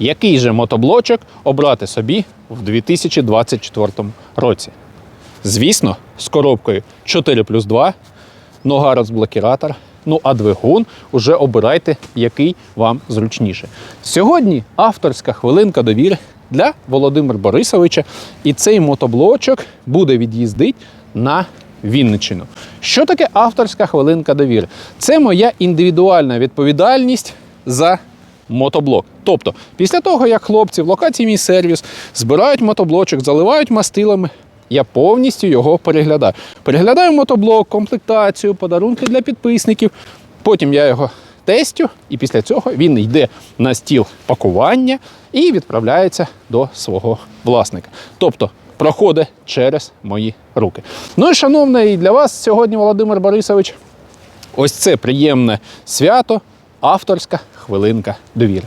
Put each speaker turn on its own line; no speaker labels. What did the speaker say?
який же мотоблочок обрати собі в 2024 році. Звісно, з коробкою 4 плюс 2, нога розблокіратор. Ну а двигун уже обирайте, який вам зручніше. Сьогодні авторська хвилинка довіри для Володимира Борисовича. І цей мотоблочок буде від'їздити на Вінниччину. Що таке авторська хвилинка довіри? Це моя індивідуальна відповідальність за мотоблок. Тобто, після того, як хлопці в локації мій сервіс збирають мотоблочок, заливають мастилами, я повністю його переглядаю. Переглядаю мотоблок, комплектацію, подарунки для підписників. Потім я його тестю, і після цього він йде на стіл пакування і відправляється до свого власника. Тобто проходить через мої руки. Ну і шановний для вас сьогодні Володимир Борисович. Ось це приємне свято, авторська хвилинка довіри.